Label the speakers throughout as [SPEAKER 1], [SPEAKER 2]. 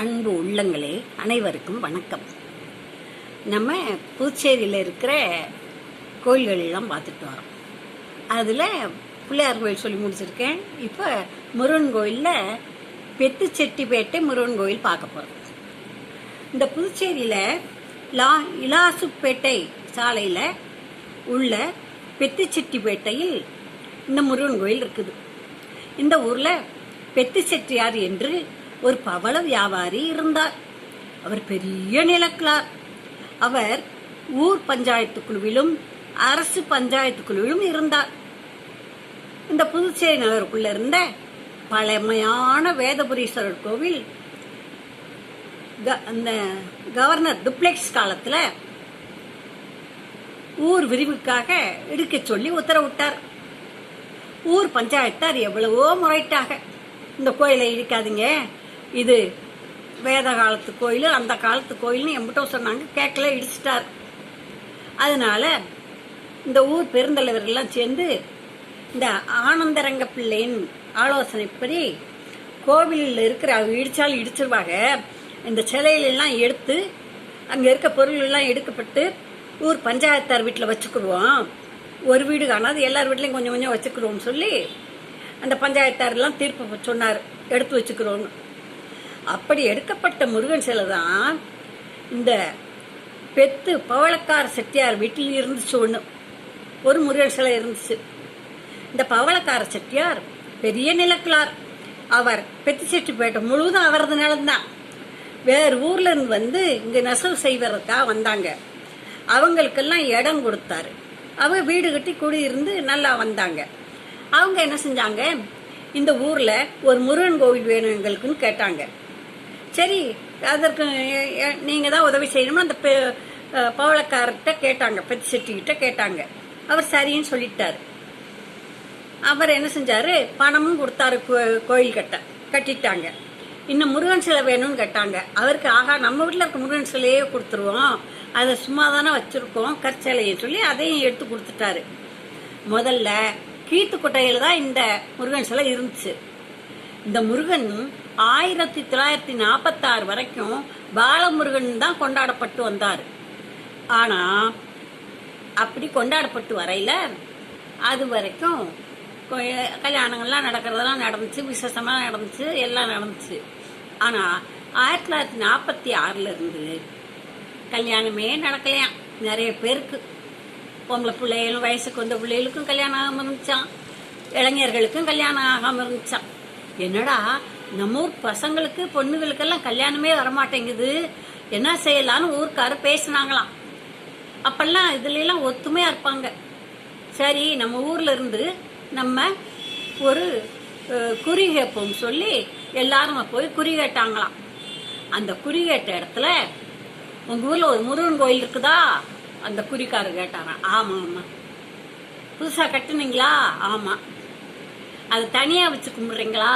[SPEAKER 1] அன்பு உள்ளங்களே அனைவருக்கும் வணக்கம். நம்ம புதுச்சேரியில் இருக்கிற கோயில்கள் எல்லாம் பார்த்துட்டு வரோம். அதில் பிள்ளையார் கோயில் சொல்லி முடிச்சிருக்கேன். இப்போ முருகன் கோயிலில் பெத்துச்செட்டிப்பேட்டை முருகன் கோயில் பார்க்க போகிறோம் இந்த புதுச்சேரியில் லா இலாசுப்பேட்டை சாலையில் உள்ள பெத்துச்செட்டிப்பேட்டையில் இந்த முருகன் கோயில் இருக்குது. இந்த ஊரில் பெத்து செட்டியார் என்று ஒரு பவள வியாபாரி இருந்தார். அவர் பெரிய நிலக்கிழார் அவர் ஊர் பஞ்சாயத்து குழுவிலும் அரசு பஞ்சாயத்து குழுவிலும் இருந்தார். இந்த புதுச்சேரி நகருக்குள்ள இருந்த பழமையான வேதபுரீஸ்வரர் கோவில் க- அந்த கவர்னர் டுப்ளெக்ஸ் காலத்துல ஊர் விரிவுக்காக இடிக்க சொல்லி உத்தரவிட்டார். ஊர் பஞ்சாயத்தார் எவ்வளவோ முறைட்டாக இந்த கோயிலை இடிக்காதீங்க. இது வேத காலத்து கோயில் அந்த காலத்து கோயில்னு எம்பிட்டோ சொன்னாங்க. கேட்கல இடிச்சிட்டார். அதனால இந்த ஊர் பெருந்தலைவர்கள்லாம் சேர்ந்து இந்த ஆனந்தரங்க பிள்ளையின் ஆலோசனைப்படி கோவிலில் இருக்கிற அவங்க இடிச்சாலும் இடிச்சிருவாங்க. இந்த சிலையிலெல்லாம் எடுத்து அங்கே இருக்க பொருளெல்லாம் எடுக்கப்பட்டு ஊர் பஞ்சாயத்தார் வீட்டில் வச்சுக்கிடுவோம் ஒரு வீடு காணாது எல்லார் வீட்லையும் கொஞ்சம் கொஞ்சம் வச்சுக்கிறோம்னு சொல்லி அந்த பஞ்சாயத்தாரெல்லாம் தீர்ப்பு சொன்னார். எடுத்து வச்சுக்கிறோன்னு அப்படி எடுக்கப்பட்ட முருகன் சிலை தான் இந்த பெத்து பவளக்கார செட்டியார் வீட்டில் இருந்துச்சு ஒன்று ஒரு முருகன் சிலை இருந்துச்சு. இந்த பவளக்கார செட்டியார் பெரிய நிலக்கிழார். அவர் பெத்து செட்டிப்பேட்டை முழுவதும் அவரது நிலம்தான். வேறு ஊர்ல இருந்து வந்து இங்கே நெசவு செய்வதற்காக வந்தாங்க. அவங்களுக்கெல்லாம் இடம் கொடுத்தாரு. அவங்க வீடு கட்டி குடியிருந்து நல்லா வந்தாங்க. அவங்க என்ன செஞ்சாங்க? இந்த ஊரில் ஒரு முருகன் கோவில் வேணும் எங்களுக்குன்னு கேட்டாங்க. சரி அதற்கு நீங்கள் தான் உதவி செய்யணும்னு அந்த பெ- பவளக்காரர்கிட்ட கேட்டாங்க பெத்தி செட்டிக்கிட்ட கேட்டாங்க. அவர் சரின்னு சொல்லிட்டார். அவர் என்ன செஞ்சாரு? பணமும் கொடுத்தாரு கோ- கோயில் கட்ட கட்டிட்டாங்க. இன்னும் முருகன் சிலை வேணும்னு கேட்டாங்க. அவருக்கு ஆகா நம்ம வீட்டில் இருக்க முருகன் சிலையே கொடுத்துருவோம். அதை சும்மா தானே வச்சுருக்கோம் கற்சிலையை சொல்லி அதையும் எடுத்து கொடுத்துட்டாரு. முதல்ல கீத்துக்குட்டையில தான் இந்த முருகன் சிலை இருந்துச்சு. இந்த முருகன் ஆயிரத்தி தொள்ளாயிரத்தி நாற்பத்தாறு வரைக்கும் பாலமுருகன் தான் கொண்டாடப்பட்டு வந்தார். ஆனா அப்படி கொண்டாடப்பட்டு வரையில அது வரைக்கும் கொ- கல்யாணங்கள்லாம் நடக்கிறதெல்லாம் நடந்துச்சு விசேஷமாக நடந்துச்சு எல்லாம் நடந்துச்சு. ஆனால் ஆயிரத்தி தொள்ளாயிரத்தி நாற்பத்தி ஆறுலேருந்து கல்யாணமே நடக்கலையாம் நிறைய பேருக்கு. பொம்பளை பிள்ளைகளும் வயசுக்கு வந்த பிள்ளைகளுக்கும் கல்யாணம் ஆகாமல் இருந்துச்சான் இளைஞர்களுக்கும் கல்யாணம் ஆகாமல் இருந்துச்சான் என்னடா நம்ம ஊர் பசங்களுக்கு பொண்ணுகளுக்கெல்லாம் கல்யாணமே வரமாட்டேங்குது. என்ன செய்யலான்னு ஊருக்காரு பேசுனாங்களாம். அப்பெல்லாம் இதுல ஒத்துமையாக ஒத்துமையா இருப்பாங்க. சரி நம்ம ஊர்ல இருந்து நம்ம ஒரு குறி கேட்போம் சொல்லி எல்லாரும் போய் குறி கேட்டாங்களாம். அந்த குறி கேட்ட இடத்துல உங்க ஊர்ல ஒரு முருகன் கோயில் இருக்குதா? அந்த குறிக்காரர் கேட்டாராம். ஆமா ஆமா புதுசா கட்டுனீங்களா? ஆமா. அது தனியாக வச்சு கும்பிட்றீங்களா?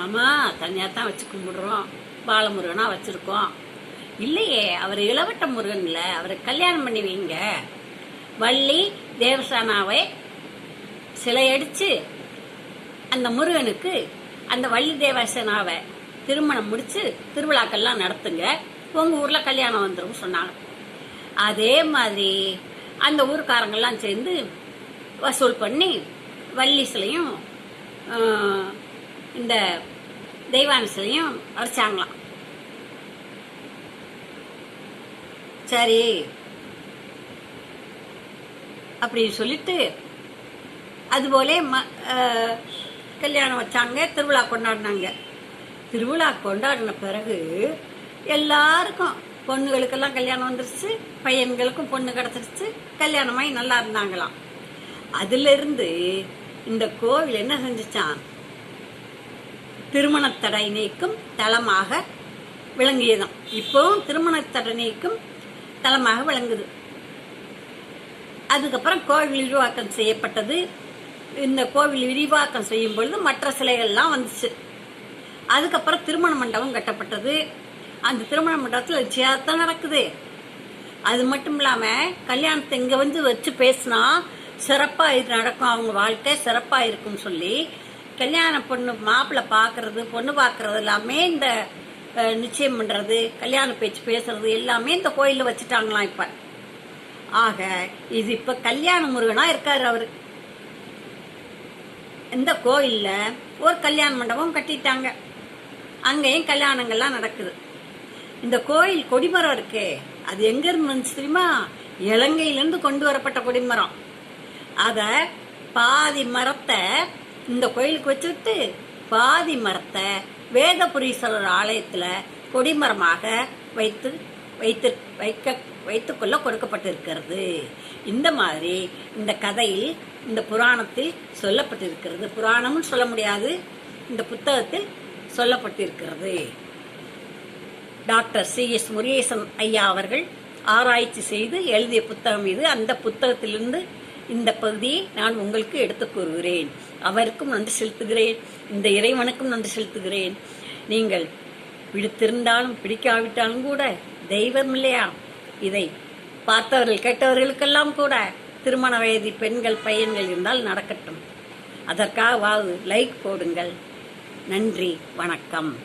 [SPEAKER 1] ஆமாம் தனியாக தான் வச்சு கும்பிடுறோம். பாலமுருகனா வச்சுருக்கோம். இல்லையே அவர் இளவட்ட முருகன் அவரை கல்யாணம் பண்ணி வைங்க. வள்ளி தேவசானாவை அடித்து அந்த முருகனுக்கு அந்த வள்ளி தேவசனாவை திருமணம் முடித்து திருவிழாக்கள்லாம் நடத்துங்க. உங்கள் ஊரில் கல்யாணம் வந்துடும் சொன்னாங்க. அதே மாதிரி அந்த ஊர்க்காரங்கெல்லாம் சேர்ந்து வசூல் பண்ணி வள்ளி சிலையும் இந்த தெய்வான சிலையும் சரி. அப்படின்னு சொல்லிட்டு அதுபோல ம- கல்யாணம் வச்சாங்க திருவிழா கொண்டாடினாங்க. திருவிழா கொண்டாடின பிறகு எல்லாருக்கும் பொண்ணுகளுக்கெல்லாம் கல்யாணம் வந்துருச்சு பையன்களுக்கும் பொண்ணு கிடச்சிருச்சு கல்யாணமாயி நல்லா இருந்தாங்களாம். அதுல இருந்து இந்த கோவில் என்ன செஞ்சுச்சான் திருமணத்தடை நீக்கும் தலமாக விளங்கியதாம். திருமண திருமணத்தடை நீக்கும் தலமாக விளங்குது. அதுக்கப்புறம் கோவில் விரிவாக்கம் செய்யப்பட்டது. இந்த கோவில் விரிவாக்கம் செய்யும் பொழுது மற்ற சிலைகள்லாம் வந்துச்சு. அதுக்கப்புறம் திருமண மண்டபம் கட்டப்பட்டது. அந்த திருமண மண்டபத்தில் நிச்சயத்தான் நடக்குது. அது மட்டும் இல்லாம கல்யாணத்தை இங்க வந்து வச்சு பேசினா சிறப்பா இது நடக்கும். அவங்க வாழ்க்கை சிறப்பா இருக்கும்னு சொல்லி கல்யாண பொண்ணு மாப்பிள்ளை பார்க்கறது பொண்ணு பார்க்கறது எல்லாமே இந்த நிச்சயம் பண்றது கல்யாண பேச்சு பேசுறது எல்லாமே இந்த கோயிலில் வச்சுட்டாங்களாம் இப்ப. ஆக இது இப்ப கல்யாண முருகனா இருக்காரு அவரு. இந்த கோயில்ல ஒரு கல்யாண மண்டபம் கட்டிட்டாங்க. அங்கேயும் கல்யாணங்கள்லாம் நடக்குது. இந்த கோயில் கொடிமரம் இருக்கே அது எங்க இருந்து வந்துச்சு தெரியுமா? இலங்கையிலிருந்து கொண்டு வரப்பட்ட கொடிமரம். அத பாதி மரத்தை இந்த கோயிலுக்கு வச்சுட்டு பாதி மரத்தை வேதபுரீஸ்வரர் ஆலயத்துல கொடிமரமாக வைத்து வைத்து வைக்க வைத்துக்கொள்ள கொடுக்கப்பட்டிருக்கிறது. இந்த மாதிரி இந்த கதையில் இந்த புராணத்தில் சொல்லப்பட்டிருக்கிறது. புராணம்னு சொல்ல முடியாது இந்த புத்தகத்தில் சொல்லப்பட்டிருக்கிறது. டாக்டர் சி எஸ் முருகேசன் ஐயா அவர்கள் ஆராய்ச்சி செய்து எழுதிய புத்தகம் இது. அந்த புத்தகத்திலிருந்து இந்த பகுதியை நான் உங்களுக்கு எடுத்துக் கூறுகிறேன். அவருக்கும் நன்றி செலுத்துகிறேன். இந்த இறைவனுக்கும் நன்றி செலுத்துகிறேன். நீங்கள் பிடித்திருந்தாலும் பிடிக்காவிட்டாலும் கூட தெய்வம் இல்லையா? இதை பார்த்தவர்கள் கேட்டவர்களுக்கெல்லாம் கூட திருமண வயது பெண்கள் பையன்கள் இருந்தால் நடக்கட்டும். அதற்காக வாவு லைக் போடுங்கள். நன்றி வணக்கம்.